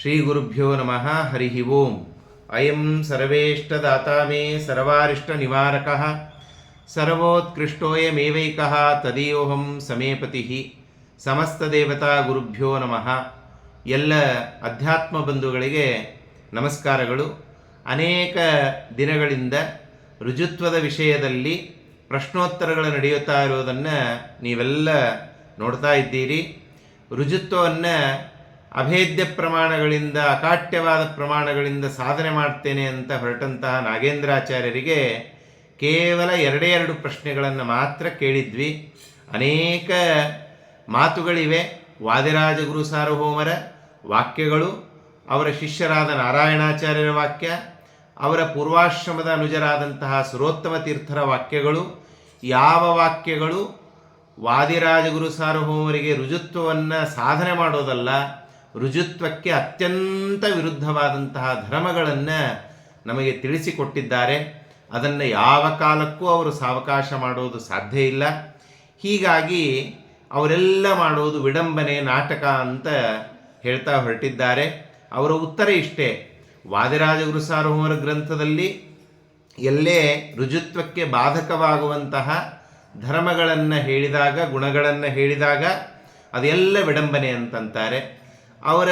ಶ್ರೀಗುರುಭ್ಯೋ ನಮಃ ಹರಿ ಓಂ ಅಯಂ ಸರ್ವೇಷ್ಟದಾತಾ ಮೇ ಸರ್ವಾರಿಷ್ಟನಿವಾರಕಃ ಸರ್ವೋತ್ಕೃಷ್ಟೋಯಮೇವೈಕ ತದೀಯೋಹಂ ಸಮೇಪತಿ ಸಮಸ್ತದೇವತಾ ಗುರುಭ್ಯೋ ನಮಃ ಎಲ್ಲ ಅಧ್ಯಾತ್ಮ ಬಂಧುಗಳಿಗೆ ನಮಸ್ಕಾರಗಳು. ಅನೇಕ ದಿನಗಳಿಂದ ರುಜುತ್ವದ ವಿಷಯದಲ್ಲಿ ಪ್ರಶ್ನೋತ್ತರಗಳು ನಡೆಯುತ್ತಾ ಇರೋದನ್ನು ನೀವೆಲ್ಲ ನೋಡ್ತಾ ಇದ್ದೀರಿ. ರುಜುತ್ವವನ್ನು ಅಭೇದ್ಯ ಪ್ರಮಾಣಗಳಿಂದ, ಅಕಾಟ್ಯವಾದ ಪ್ರಮಾಣಗಳಿಂದ ಸಾಧನೆ ಮಾಡ್ತೇನೆ ಅಂತ ಹೊರಟಂತಹ ನಾಗೇಂದ್ರಾಚಾರ್ಯರಿಗೆ ಕೇವಲ ಎರಡೇ ಎರಡು ಪ್ರಶ್ನೆಗಳನ್ನು ಮಾತ್ರ ಕೇಳಿದ್ವಿ. ಅನೇಕ ಮಾತುಗಳಿವೆ. ವಾದಿರಾಜ ಗುರು ಸಾರ್ವಭೌಮರ ವಾಕ್ಯಗಳು, ಅವರ ಶಿಷ್ಯರಾದ ನಾರಾಯಣಾಚಾರ್ಯರ ವಾಕ್ಯ, ಅವರ ಪೂರ್ವಾಶ್ರಮದ ಅನುಜರಾದಂತಹ ಸುರೋತ್ತಮ ತೀರ್ಥರ ವಾಕ್ಯಗಳು, ಯಾವ ವಾಕ್ಯಗಳು ವಾದಿರಾಜಗುರು ಸಾರ್ವಭೌಮರಿಗೆ ರುಜುತ್ವವನ್ನು ಸಾಧನೆ ಮಾಡೋದಲ್ಲ ರುಜುತ್ವಕ್ಕೆ ಅತ್ಯಂತ ವಿರುದ್ಧವಾದಂತಹ ಧರ್ಮಗಳನ್ನು ನಮಗೆ ತಿಳಿಸಿಕೊಟ್ಟಿದ್ದಾರೆ. ಅದನ್ನು ಯಾವ ಕಾಲಕ್ಕೂ ಅವರು ಸಾವಕಾಶ ಮಾಡೋದು ಸಾಧ್ಯ ಇಲ್ಲ. ಹೀಗಾಗಿ ಅವರೆಲ್ಲ ಮಾಡೋದು ವಿಡಂಬನೆ, ನಾಟಕ ಅಂತ ಹೇಳ್ತಾ ಹೊರಟಿದ್ದಾರೆ. ಅವರ ಉತ್ತರ ಇಷ್ಟೇ. ವಾದಿರಾಜ ಸಾರ್ವಭೌಮರ ಗ್ರಂಥದಲ್ಲಿ ಎಲ್ಲೇ ರುಜುತ್ವಕ್ಕೆ ಬಾಧಕವಾಗುವಂತಹ ಧರ್ಮಗಳನ್ನು ಹೇಳಿದಾಗ, ಗುಣಗಳನ್ನು ಹೇಳಿದಾಗ ಅದೆಲ್ಲ ವಿಡಂಬನೆ ಅಂತಂತಾರೆ. ಅವರ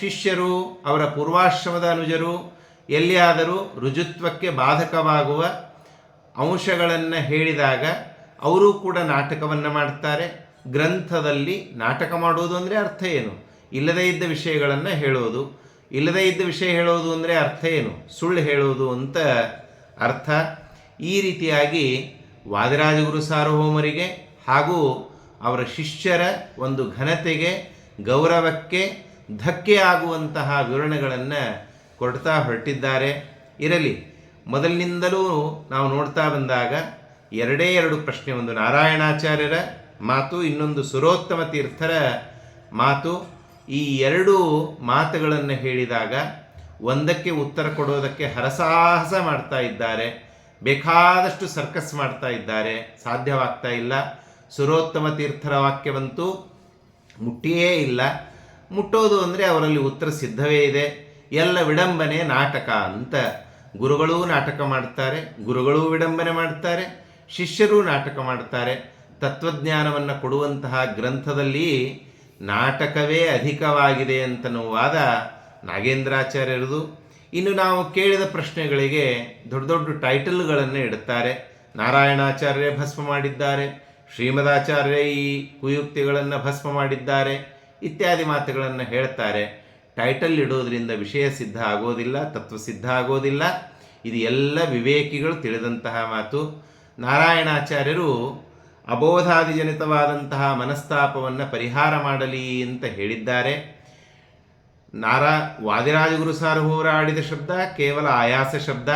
ಶಿಷ್ಯರು, ಅವರ ಪೂರ್ವಾಶ್ರಮದ ಅನುಜರು, ಎಲ್ಲಿಯಾದರೂ ರುಜುತ್ವಕ್ಕೆ ಬಾಧಕವಾಗುವ ಅಂಶಗಳನ್ನು ಹೇಳಿದಾಗ ಅವರೂ ಕೂಡ ನಾಟಕವನ್ನು ಮಾಡ್ತಾರೆ. ಗ್ರಂಥದಲ್ಲಿ ನಾಟಕ ಮಾಡುವುದು ಅಂದರೆ ಅರ್ಥ ಏನು? ಇಲ್ಲದೇ ಇದ್ದ ವಿಷಯಗಳನ್ನು ಹೇಳೋದು. ಇಲ್ಲದೇ ಇದ್ದ ವಿಷಯ ಹೇಳೋದು ಅಂದರೆ ಅರ್ಥ ಏನು? ಸುಳ್ಳು ಹೇಳೋದು ಅಂತ ಅರ್ಥ. ಈ ರೀತಿಯಾಗಿ ವಾದಿರಾಜಗುರು ಸಾರ್ವಭೌಮರಿಗೆ ಹಾಗೂ ಅವರ ಶಿಷ್ಯರ ಒಂದು ಘನತೆಗೆ, ಗೌರವಕ್ಕೆ ಧಕ್ಕೆ ಆಗುವಂತಹ ವಿವರಣೆಗಳನ್ನು ಕೊಡ್ತಾ ಹೊರಟಿದ್ದಾರೆ. ಇರಲಿ, ಮೊದಲಿನಿಂದಲೂ ನಾವು ನೋಡ್ತಾ ಬಂದಾಗ ಎರಡೇ ಎರಡು ಪ್ರಶ್ನೆ, ಒಂದು ನಾರಾಯಣಾಚಾರ್ಯರ ಮಾತು, ಇನ್ನೊಂದು ಸುರೋತ್ತಮ ತೀರ್ಥರ ಮಾತು. ಈ ಎರಡು ಮಾತುಗಳನ್ನು ಹೇಳಿದಾಗ ಒಂದಕ್ಕೆ ಉತ್ತರ ಕೊಡೋದಕ್ಕೆ ಹರಸಾಹಸ ಮಾಡ್ತಾ ಇದ್ದಾರೆ. ಬೇಕಾದಷ್ಟು ಸರ್ಕಸ್ ಮಾಡ್ತಾ ಇದ್ದಾರೆ. ಸಾಧ್ಯವಾಗ್ತಾ ಇಲ್ಲ. ಸುರೋತ್ತಮ ತೀರ್ಥರ ವಾಕ್ಯವಂತೂ ಮುಟ್ಟಿಯೇ ಇಲ್ಲ. ಮುಟ್ಟೋದು ಅಂದರೆ ಅವರಲ್ಲಿ ಉತ್ತರ ಸಿದ್ಧವೇ ಇದೆ. ಎಲ್ಲ ವಿಡಂಬನೆ ನಾಟಕ ಅಂತ ಗುರುಗಳೂ ನಾಟಕ ಮಾಡ್ತಾರೆ ಗುರುಗಳೂ ವಿಡಂಬನೆ ಮಾಡ್ತಾರೆ ಶಿಷ್ಯರೂ ನಾಟಕ ಮಾಡ್ತಾರೆ ತತ್ವಜ್ಞಾನವನ್ನು ಕೊಡುವಂತಹ ಗ್ರಂಥದಲ್ಲಿ ನಾಟಕವೇ ಅಧಿಕವಾಗಿದೆ ಅಂತನ್ನುವಾದ ನಾಗೇಂದ್ರಾಚಾರ್ಯರದು. ಇನ್ನು ನಾವು ಕೇಳಿದ ಪ್ರಶ್ನೆಗಳಿಗೆ ದೊಡ್ಡ ದೊಡ್ಡ ಟೈಟಲ್ಗಳನ್ನು ಇಡುತ್ತಾರೆ. ನಾರಾಯಣಾಚಾರ್ಯ ಭಸ್ಮ ಮಾಡಿದ್ದಾರೆ ಶ್ರೀಮದಾಚಾರ್ಯ ಈ ಕುಯುಕ್ತಿಗಳನ್ನು ಭಸ್ಮ ಮಾಡಿದ್ದಾರೆ. ಇತ್ಯಾದಿ ಮಾತುಗಳನ್ನು ಹೇಳ್ತಾರೆ. ಟೈಟಲ್ ಇಡೋದ್ರಿಂದ ವಿಷಯ ಸಿದ್ಧ ಆಗೋದಿಲ್ಲ, ತತ್ವ ಸಿದ್ಧ ಆಗೋದಿಲ್ಲ. ಇದು ಎಲ್ಲ ವಿವೇಕಿಗಳು ತಿಳಿದಂತಹ ಮಾತು. ನಾರಾಯಣಾಚಾರ್ಯರು ಅಬೋಧಾದಿಜನಿತವಾದಂತಹ ಮನಸ್ತಾಪವನ್ನು ಪರಿಹಾರ ಮಾಡಲಿ ಅಂತ ಹೇಳಿದ್ದಾರೆ. ನಾರಾ, ವಾದಿರಾಜಗುರು ಸಾರ್ವಭೌಮರ ಆಡಿದ ಶಬ್ದ, ಕೇವಲ ಆಯಾಸ ಶಬ್ದ.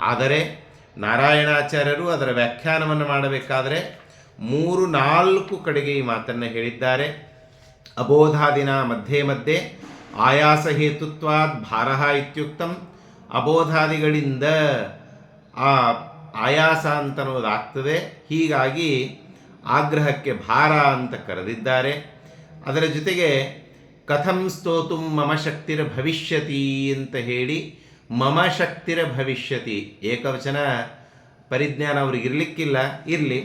ಆದರೆ ನಾರಾಯಣಾಚಾರ್ಯರು ಅದರ ವ್ಯಾಖ್ಯಾನವನ್ನು ಮಾಡಬೇಕಾದರೆ ಮೂರು ನಾಲ್ಕು ಕಡೆಗೆ ಈ ಮಾತನ್ನು ಹೇಳಿದ್ದಾರೆ. ಅಬೋಧಾದಿನ ಮಧ್ಯೆ ಮಧ್ಯೆ ಆಯಾಸ ಹೇತುತ್ವಾದ್ ಭಾರ ಇತ್ಯುಕ್ತಂ ಅಬೋಧಾದಿಗಳಿಂದ ಆ ಆಯಾಸ ಅಂತನ್ನೋದಾಗ್ತದೆ ಹೀಗಾಗಿ ಆಗ್ರಹಕ್ಕೆ ಭಾರ ಅಂತ ಕರೆದಿದ್ದಾರೆ। ಅದರ ಜೊತೆಗೆ ಕಥಂ ಸ್ತೋತು ಮಮ ಶಕ್ತಿರ ಭವಿಷ್ಯತಿ ಅಂತ ಹೇಳಿ ಮಮ ಶಕ್ತಿರ ಭವಿಷ್ಯತಿ ಏಕವಚನ ಪರಿಜ್ಞಾನ ಅವ್ರಿಗೆ ಇರಲಿಕ್ಕಿಲ್ಲ ಇರಲಿ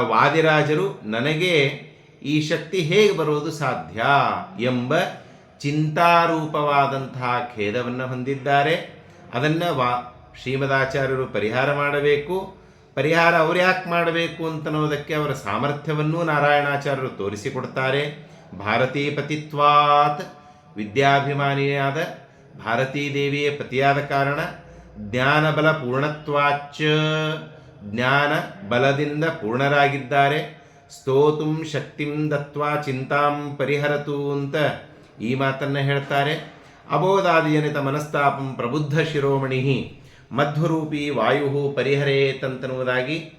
ವಾದಿರಾಜರು ನನಗೆ ಈ ಶಕ್ತಿ ಹೇಗೆ ಬರೋದು ಸಾಧ್ಯ ಎಂಬ ಚಿಂತಾರೂಪವಾದಂತಹ ಖೇದವನ್ನು ಹೊಂದಿದ್ದಾರೆ. ಅದನ್ನು ವಾ ಶ್ರೀಮದಾಚಾರ್ಯರು ಪರಿಹಾರ ಮಾಡಬೇಕು. ಪರಿಹಾರ ಅವ್ರು ಯಾಕೆ ಮಾಡಬೇಕು ಅಂತನ್ನೋದಕ್ಕೆ ಅವರ ಸಾಮರ್ಥ್ಯವನ್ನೂ ನಾರಾಯಣಾಚಾರ್ಯರು ತೋರಿಸಿಕೊಡ್ತಾರೆ. ಭಾರತೀ ಪತಿತ್ವಾತ್ ವಿದ್ಯಾಭಿಮಾನಿಯಾದ ಭಾರತೀ ದೇವಿಯ ಪತಿಯಾದ ಕಾರಣ ಜ್ಞಾನಬಲ ಪೂರ್ಣತ್ವಾಚ ಜ್ಞಾನ ಬಲದಿಂದ ಪೂರ್ಣರಾಗಿದ್ದಾರೆ. ಸ್ತೋತುಂ ಶಕ್ತಿಂ ದತ್ವಾ ಚಿಂತಾಂ ಪರಿಹರತು ಅಂತ ಈ ಮಾತನ್ನು ಹೇಳ್ತಾರೆ. ಅಬೋಧಾದಿಜನಿತ ಮನಸ್ತಾಪಂ ಪ್ರಬುದ್ಧ ಶಿರೋಮಣಿ ಮಧ್ವರೂಪಿ ವಾಯು ಪರಿಹರೇತಂತನ್ನುವುದಾಗಿ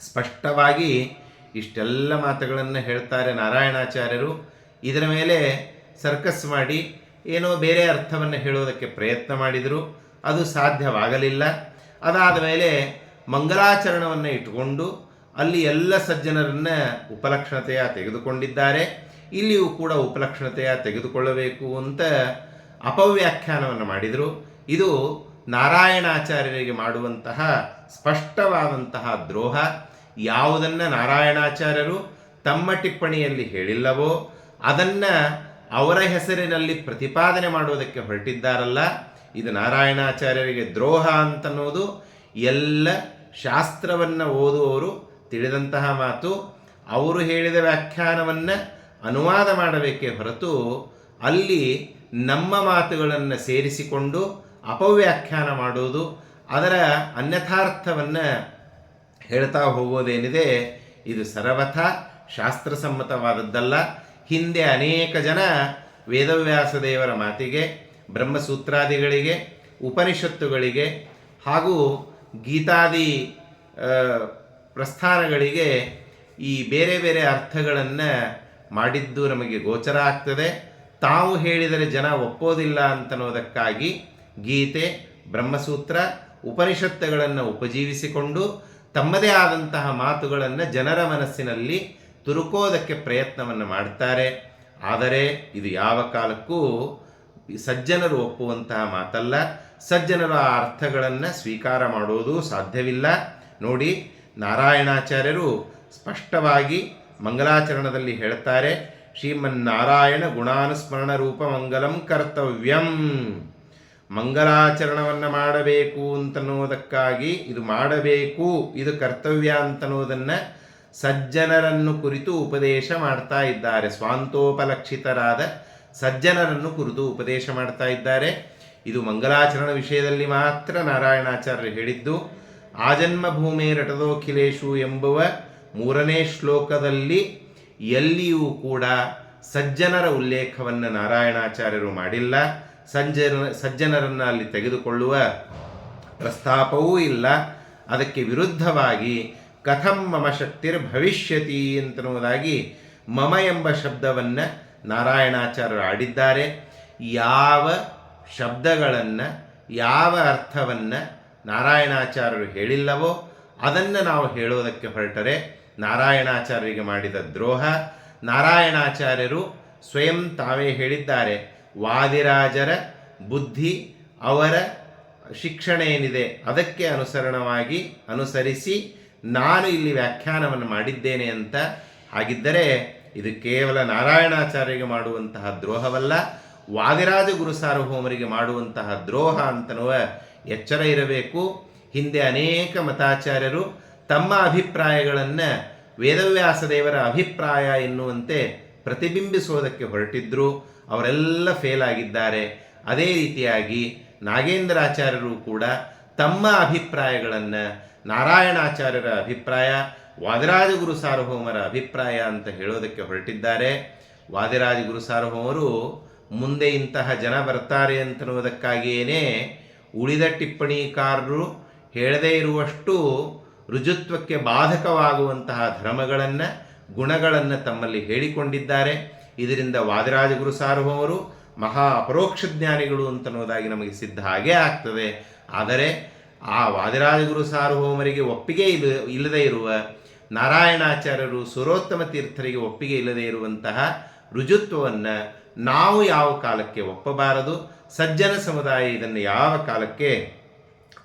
ಸ್ಪಷ್ಟವಾಗಿ ಇಷ್ಟೆಲ್ಲ ಮಾತುಗಳನ್ನು ಹೇಳ್ತಾರೆ ನಾರಾಯಣಾಚಾರ್ಯರು. ಇದರ ಮೇಲೆ ಸರ್ಕಸ್ ಮಾಡಿ ಏನೋ ಬೇರೆ ಅರ್ಥವನ್ನು ಹೇಳೋದಕ್ಕೆ ಪ್ರಯತ್ನ ಮಾಡಿದರು. ಅದು ಸಾಧ್ಯವಾಗಲಿಲ್ಲ. ಅದಾದ ಮೇಲೆ ಮಂಗಲಾಚರಣವನ್ನು ಇಟ್ಟುಕೊಂಡು ಅಲ್ಲಿ ಎಲ್ಲ ಸಜ್ಜನರನ್ನ ಉಪಲಕ್ಷಣತೆಯ ತೆಗೆದುಕೊಂಡಿದ್ದಾರೆ. ಇಲ್ಲಿಯೂ ಕೂಡ ಉಪಲಕ್ಷಣತೆಯ ತೆಗೆದುಕೊಳ್ಳಬೇಕು ಅಂತ ಅಪವ್ಯಾಖ್ಯಾನವನ್ನು ಮಾಡಿದರು. ಇದು ನಾರಾಯಣಾಚಾರ್ಯರಿಗೆ ಮಾಡುವಂತಹ ಸ್ಪಷ್ಟವಾದಂತಹ ದ್ರೋಹ. ಯಾವುದನ್ನು ನಾರಾಯಣಾಚಾರ್ಯರು ತಮ್ಮ ಟಿಪ್ಪಣಿಯಲ್ಲಿ ಹೇಳಿಲ್ಲವೋ ಅದನ್ನು ಅವರ ಹೆಸರಿನಲ್ಲಿ ಪ್ರತಿಪಾದನೆ ಮಾಡುವುದಕ್ಕೆ ಹೊರಟಿದ್ದಾರಲ್ಲ, ಇದು ನಾರಾಯಣಾಚಾರ್ಯರಿಗೆ ದ್ರೋಹ ಅಂತನ್ನೋದು ಎಲ್ಲ ಶಾಸ್ತ್ರವನ್ನು ಓದುವವರು ತಿಳಿದಂತಹ ಮಾತು ಅವರು ಹೇಳಿದ ವ್ಯಾಖ್ಯಾನವನ್ನು ಅನುವಾದ ಮಾಡಬೇಕೇ ಹೊರತು ಅಲ್ಲಿ ನಮ್ಮ ಮಾತುಗಳನ್ನು ಸೇರಿಸಿಕೊಂಡು ಅಪವ್ಯಾಖ್ಯಾನ ಮಾಡುವುದು ಅದರ ಅನ್ಯಥಾರ್ಥವನ್ನು ಹೇಳ್ತಾ ಹೋಗೋದೇನಿದೆ ಇದು ಸರ್ವಥ ಶಾಸ್ತ್ರಸಮ್ಮತವಾದದ್ದಲ್ಲ. ಹಿಂದೆ ಅನೇಕ ಜನ ವೇದವ್ಯಾಸ ದೇವರ ಮಾತಿಗೆ, ಬ್ರಹ್ಮಸೂತ್ರಾದಿಗಳಿಗೆ, ಉಪನಿಷತ್ತುಗಳಿಗೆ ಹಾಗೂ ಗೀತಾದಿ ಪ್ರಸ್ಥಾನಗಳಿಗೆ ಈ ಬೇರೆ ಬೇರೆ ಅರ್ಥಗಳನ್ನು ಮಾಡಿದ್ದು ನಮಗೆ ಗೋಚರ ಆಗ್ತದೆ. ತಾವು ಹೇಳಿದರೆ ಜನ ಒಪ್ಪೋದಿಲ್ಲ ಅಂತನ್ನೋದಕ್ಕಾಗಿ ಗೀತೆ, ಬ್ರಹ್ಮಸೂತ್ರ, ಉಪನಿಷತ್ತುಗಳನ್ನು ಉಪಜೀವಿಸಿಕೊಂಡು ತಮ್ಮದೇ ಆದಂತಹ ಮಾತುಗಳನ್ನು ಜನರ ಮನಸ್ಸಿನಲ್ಲಿ ತುರುಕೋದಕ್ಕೆ ಪ್ರಯತ್ನವನ್ನು ಮಾಡ್ತಾರೆ. ಆದರೆ ಇದು ಯಾವ ಕಾಲಕ್ಕೂ ಸಜ್ಜನರು ಒಪ್ಪುವಂತಹ ಮಾತಲ್ಲ. ಸಜ್ಜನರು ಆ ಅರ್ಥಗಳನ್ನು ಸ್ವೀಕಾರ ಮಾಡೋದು ಸಾಧ್ಯವಿಲ್ಲ. ನೋಡಿ ನಾರಾಯಣಾಚಾರ್ಯರು ಸ್ಪಷ್ಟವಾಗಿ ಮಂಗಲಾಚರಣದಲ್ಲಿ ಹೇಳ್ತಾರೆ ಶ್ರೀಮನ್ನಾರಾಯಣ ಗುಣಾನುಸ್ಮರಣ ರೂಪ ಮಂಗಲಂ ಕರ್ತವ್ಯಂ. ಮಂಗಲಾಚರಣವನ್ನು ಮಾಡಬೇಕು ಅಂತನ್ನುವುದಕ್ಕಾಗಿ ಇದು ಮಾಡಬೇಕು, ಇದು ಕರ್ತವ್ಯ ಅಂತನ್ನುವುದನ್ನು ಸಜ್ಜನರನ್ನು ಕುರಿತು ಉಪದೇಶ ಮಾಡ್ತಾ ಇದ್ದಾರೆ. ಸ್ವಾಂತೋಪಲಕ್ಷಿತರಾದ ಸಜ್ಜನರನ್ನು ಕುರಿತು ಉಪದೇಶ ಮಾಡ್ತಾ ಇದ್ದಾರೆ. ಇದು ಮಂಗಲಾಚರಣ ವಿಷಯದಲ್ಲಿ ಮಾತ್ರ ನಾರಾಯಣಾಚಾರ್ಯರು ಹೇಳಿದ್ದು ಆಜನ್ಮ ಭೂಮಿ ರಟದೋಖಿಲೇಶು ಎಂಬುವ ಮೂರನೇ ಶ್ಲೋಕದಲ್ಲಿ ಎಲ್ಲಿಯೂ ಕೂಡ ಸಜ್ಜನರ ಉಲ್ಲೇಖವನ್ನು ನಾರಾಯಣಾಚಾರ್ಯರು ಮಾಡಿಲ್ಲ. ಸಜ್ಜನ, ಸಜ್ಜನರನ್ನು ಅಲ್ಲಿ ತೆಗೆದುಕೊಳ್ಳುವ ಪ್ರಸ್ತಾಪವೂ ಇಲ್ಲ. ಅದಕ್ಕೆ ವಿರುದ್ಧವಾಗಿ ಕಥಂ ಮಮ ಶಕ್ತಿರ್ ಭವಿಷ್ಯತಿ ಅಂತನ್ನುವುದಾಗಿ ಮಮ ಎಂಬ ಶಬ್ದವನ್ನು ನಾರಾಯಣಾಚಾರ್ಯರು ಆಡಿದ್ದಾರೆ. ಯಾವ ಶಬ್ದಗಳನ್ನು, ಯಾವ ಅರ್ಥವನ್ನು ನಾರಾಯಣಾಚಾರ್ಯರು ಹೇಳಿಲ್ಲವೋ ಅದನ್ನು ನಾವು ಹೇಳೋದಕ್ಕೆ ಹೊರಟರೆ ನಾರಾಯಣಾಚಾರ್ಯರಿಗೆ ಮಾಡಿದ ದ್ರೋಹ. ನಾರಾಯಣಾಚಾರ್ಯರು ಸ್ವಯಂ ತಾವೇ ಹೇಳಿದ್ದಾರೆ, ವಾದಿರಾಜರ ಬುದ್ಧಿ ಅವರ ಶಿಕ್ಷಣ ಏನಿದೆ ಅದಕ್ಕೆ ಅನುಸರಣವಾಗಿ ಅನುಸರಿಸಿ ನಾನು ಇಲ್ಲಿ ವ್ಯಾಖ್ಯಾನವನ್ನು ಮಾಡಿದ್ದೇನೆ ಅಂತ. ಹಾಗಿದ್ದರೆ ಇದು ಕೇವಲ ನಾರಾಯಣಾಚಾರ್ಯರಿಗೆ ಮಾಡುವಂತಹ ದ್ರೋಹವಲ್ಲ ವಾದಿರಾಜ ಗುರು ಸಾರ್ವಭೌಮರಿಗೆ ಮಾಡುವಂತಹ ದ್ರೋಹ ಅಂತನ್ನುವ ಎಚ್ಚರ ಇರಬೇಕು. ಹಿಂದೆ ಅನೇಕ ಮತಾಚಾರ್ಯರು ತಮ್ಮ ಅಭಿಪ್ರಾಯಗಳನ್ನು ವೇದವ್ಯಾಸ ದೇವರ ಅಭಿಪ್ರಾಯ ಎನ್ನುವಂತೆ ಪ್ರತಿಬಿಂಬಿಸುವುದಕ್ಕೆ ಹೊರಟಿದ್ರು. ಅವರೆಲ್ಲ ಫೇಲ್ ಆಗಿದ್ದಾರೆ. ಅದೇ ರೀತಿಯಾಗಿ ನಾಗೇಂದ್ರಾಚಾರ್ಯರು ಕೂಡ ತಮ್ಮ ಅಭಿಪ್ರಾಯಗಳನ್ನು ನಾರಾಯಣಾಚಾರ್ಯರ ಅಭಿಪ್ರಾಯ, ವಾದಿರಾಜ ಗುರು ಸಾರ್ವಭೌಮರ ಅಭಿಪ್ರಾಯ ಅಂತ ಹೇಳೋದಕ್ಕೆ ಹೊರಟಿದ್ದಾರೆ. ವಾದಿರಾಜ ಗುರು ಸಾರ್ವಭೌಮರು ಮುಂದೆ ಇಂತಹ ಜನ ಬರ್ತಾರೆ ಅಂತನ್ನುವುದಕ್ಕಾಗಿಯೇ ಉಳಿದ ಟಿಪ್ಪಣಿಕಾರರು ಹೇಳದೇ ಇರುವಷ್ಟು ರುಜುತ್ವಕ್ಕೆ ಬಾಧಕವಾಗುವಂತಹ ಧರ್ಮಗಳನ್ನು, ಗುಣಗಳನ್ನು ತಮ್ಮಲ್ಲಿ ಹೇಳಿಕೊಂಡಿದ್ದಾರೆ. ಇದರಿಂದ ವಾದಿರಾಜಗುರು ಸಾರ್ವಭೌಮರು ಮಹಾ ಅಪರೋಕ್ಷ ಜ್ಞಾನಿಗಳು ಅಂತನ್ನುವುದಾಗಿ ನಮಗೆ ಸಿದ್ಧ ಹಾಗೇ ಆಗ್ತದೆ. ಆದರೆ ಆ ವಾದಿರಾಜಗುರು ಸಾರ್ವಭೌಮರಿಗೆ ಒಪ್ಪಿಗೆ ಇಲ್ಲ ಇಲ್ಲದೇ ಇರುವ ನಾರಾಯಣಾಚಾರ್ಯರು ಸುರೋತ್ತಮ ತೀರ್ಥರಿಗೆ ಒಪ್ಪಿಗೆ ಇಲ್ಲದೇ ಇರುವಂತಹ ರುಜುತ್ವವನ್ನು ನಾವು ಯಾವ ಕಾಲಕ್ಕೆ ಒಪ್ಪಬಾರದು? ಸಜ್ಜನ ಸಮುದಾಯ ಇದನ್ನು ಯಾವ ಕಾಲಕ್ಕೆ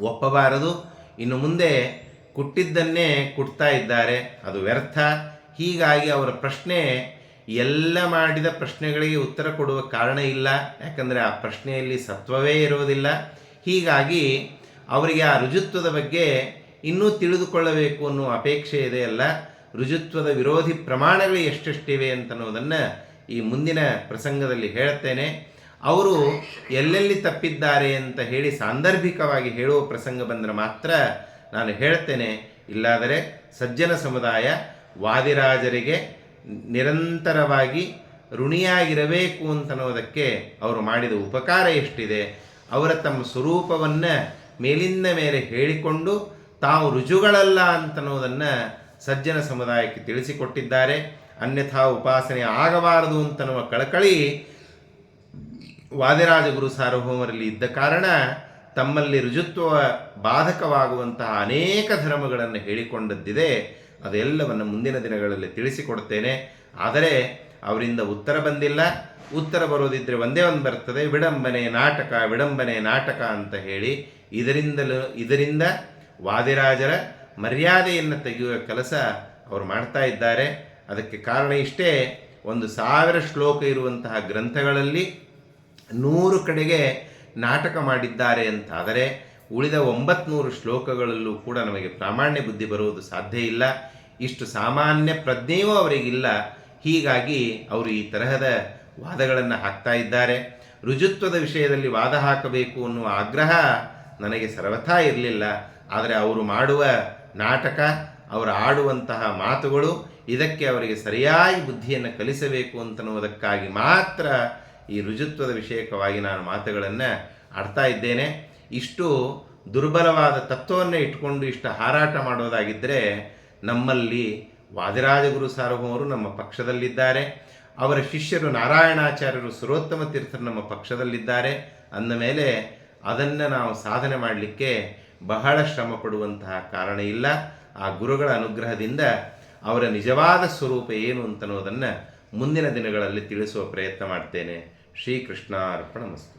ಒಪ್ಪಬಾರದು? ಇನ್ನು ಮುಂದೆ ಕುಟ್ಟಿದ್ದನ್ನೇ ಕುಟ್ತಾ ಇದ್ದಾರೆ. ಅದು ವ್ಯರ್ಥ. ಹೀಗಾಗಿ ಅವರ ಪ್ರಶ್ನೆ, ಎಲ್ಲ ಮಾಡಿದ ಪ್ರಶ್ನೆಗಳಿಗೆ ಉತ್ತರ ಕೊಡುವ ಕಾರಣ ಇಲ್ಲ. ಯಾಕಂದರೆ ಆ ಪ್ರಶ್ನೆಯಲ್ಲಿ ಸತ್ವವೇ ಇರುವುದಿಲ್ಲ. ಹೀಗಾಗಿ ಅವರಿಗೆ ಆ ರುಜುತ್ವದ ಬಗ್ಗೆ ಇನ್ನೂ ತಿಳಿದುಕೊಳ್ಳಬೇಕು ಅನ್ನುವ ಅಪೇಕ್ಷೆ ಇದೆಯಲ್ಲ ರುಜುತ್ವದ ವಿರೋಧಿ ಪ್ರಮಾಣಗಳು ಎಷ್ಟೆಷ್ಟಿವೆ ಅಂತನ್ನೋದನ್ನು ಈ ಮುಂದಿನ ಪ್ರಸಂಗದಲ್ಲಿ ಹೇಳುತ್ತೇನೆ, ಅವರು ಎಲ್ಲೆಲ್ಲಿ ತಪ್ಪಿದ್ದಾರೆ ಅಂತ ಹೇಳಿ ಸಾಂದರ್ಭಿಕವಾಗಿ ಹೇಳುವ ಪ್ರಸಂಗ ಬಂದರೆ ಮಾತ್ರ ನಾನು ಹೇಳ್ತೇನೆ ಇಲ್ಲಾದರೆ ಸಜ್ಜನ ಸಮುದಾಯ ವಾದಿರಾಜರಿಗೆ ನಿರಂತರವಾಗಿ ಋಣಿಯಾಗಿರಬೇಕು ಅಂತನ್ನೋದಕ್ಕೆ ಅವರು ಮಾಡಿದ ಉಪಕಾರ ಎಷ್ಟಿದೆ. ಅವರ ತಮ್ಮ ಸ್ವರೂಪವನ್ನು ಮೇಲಿಂದ ಮೇಲೆ ಹೇಳಿಕೊಂಡು ತಾವು ರುಜುಗಳಲ್ಲ ಅಂತನ್ನೋದನ್ನು ಸಜ್ಜನ ಸಮುದಾಯಕ್ಕೆ ತಿಳಿಸಿಕೊಟ್ಟಿದ್ದಾರೆ. ಅನ್ಯಥಾ ಉಪಾಸನೆ ಆಗಬಾರದು ಅಂತನ್ನುವ ಕಳಕಳಿ ವಾದಿರಾಜ ಗುರು ಸಾರ್ವಭೌಮರಲ್ಲಿ ಇದ್ದ ಕಾರಣ ತಮ್ಮಲ್ಲಿ ರುಜುತ್ವ ಬಾಧಕವಾಗುವಂತಹ ಅನೇಕ ಧರ್ಮಗಳನ್ನು ಹೇಳಿಕೊಂಡದ್ದಿದೆ. ಅದೆಲ್ಲವನ್ನು ಮುಂದಿನ ದಿನಗಳಲ್ಲಿ ತಿಳಿಸಿಕೊಡ್ತೇನೆ. ಆದರೆ ಅವರಿಂದ ಉತ್ತರ ಬಂದಿಲ್ಲ. ಉತ್ತರ ಬರೋದಿದ್ರೆ ಒಂದೇ ಒಂದು ಬರ್ತದೆ. ವಿಡಂಬನೆ ನಾಟಕ ವಿಡಂಬನೆ ನಾಟಕ ಅಂತ ಹೇಳಿ ಇದರಿಂದಲೂ, ಇದರಿಂದ ವಾದಿರಾಜರ ಮರ್ಯಾದೆಯನ್ನು ತೆಗೆಯುವ ಕೆಲಸ ಅವರು ಮಾಡ್ತಾ ಇದ್ದಾರೆ. ಅದಕ್ಕೆ ಕಾರಣ ಇಷ್ಟೇ, ಒಂದು ಸಾವಿರ ಶ್ಲೋಕ ಇರುವಂತಹ ಗ್ರಂಥಗಳಲ್ಲಿ ನೂರು ಕಡೆಗೆ ನಾಟಕ ಮಾಡಿದ್ದಾರೆ ಅಂತಾದರೆ, ಉಳಿದ ಒಂಬತ್ನೂರು ಶ್ಲೋಕಗಳಲ್ಲೂ ಕೂಡ ನಮಗೆ ಪ್ರಾಮಾಣ್ಯ ಬುದ್ಧಿ ಬರುವುದು ಸಾಧ್ಯ ಇಲ್ಲ. ಇಷ್ಟು ಸಾಮಾನ್ಯ ಪ್ರಜ್ಞೆಯೂ ಅವರಿಗಿಲ್ಲ. ಹೀಗಾಗಿ ಅವರು ಈ ತರಹದ ವಾದಗಳನ್ನು ಹಾಕ್ತಾ ಇದ್ದಾರೆ. ರುಜುತ್ವದ ವಿಷಯದಲ್ಲಿ ವಾದ ಹಾಕಬೇಕು ಅನ್ನುವ ಆಗ್ರಹ ನನಗೆ ಸರ್ವಥಾ ಇರಲಿಲ್ಲ. ಆದರೆ ಅವರು ಮಾಡುವ ನಾಟಕ ಅವರು ಆಡುವಂತಹ ಮಾತುಗಳು ಇದಕ್ಕೆ ಅವರಿಗೆ ಸರಿಯಾಗಿ ಬುದ್ಧಿಯನ್ನು ಕಲಿಸಬೇಕು ಅಂತನ್ನುವುದಕ್ಕಾಗಿ ಮಾತ್ರ ಈ ರುಜುತ್ವದ ವಿಷಯಕವಾಗಿ ನಾನು ಮಾತುಗಳನ್ನು ಆಡ್ತಾ ಇದ್ದೇನೆ. ಇಷ್ಟು ದುರ್ಬಲವಾದ ತತ್ವವನ್ನೇ ಇಟ್ಕೊಂಡು ಇಷ್ಟು ಹಾರಾಟ ಮಾಡೋದಾಗಿದ್ದರೆ ನಮ್ಮಲ್ಲಿ ವಾದಿರಾಜಗುರು ಸಾರ್ವಭೌಮರು ನಮ್ಮ ಪಕ್ಷದಲ್ಲಿದ್ದಾರೆ. ಅವರ ಶಿಷ್ಯರು ನಾರಾಯಣಾಚಾರ್ಯರು ಸುರೋತ್ತಮ ತೀರ್ಥರು ನಮ್ಮ ಪಕ್ಷದಲ್ಲಿದ್ದಾರೆ. ಅಂದ ಮೇಲೆ ಅದನ್ನು ನಾವು ಸಾಧನೆ ಮಾಡಲಿಕ್ಕೆ ಬಹಳ ಶ್ರಮ ಪಡುವಂತಹ ಕಾರಣ ಇಲ್ಲ. ಆ ಗುರುಗಳ ಅನುಗ್ರಹದಿಂದ ಅವರ ನಿಜವಾದ ಸ್ವರೂಪ ಏನು ಅಂತನ್ನೋದನ್ನು ಮುಂದಿನ ದಿನಗಳಲ್ಲಿ ತಿಳಿಸುವ ಪ್ರಯತ್ನ ಮಾಡ್ತೇನೆ. ಶ್ರೀಕೃಷ್ಣಾರ್ಪಣ ಮಸ್ತು.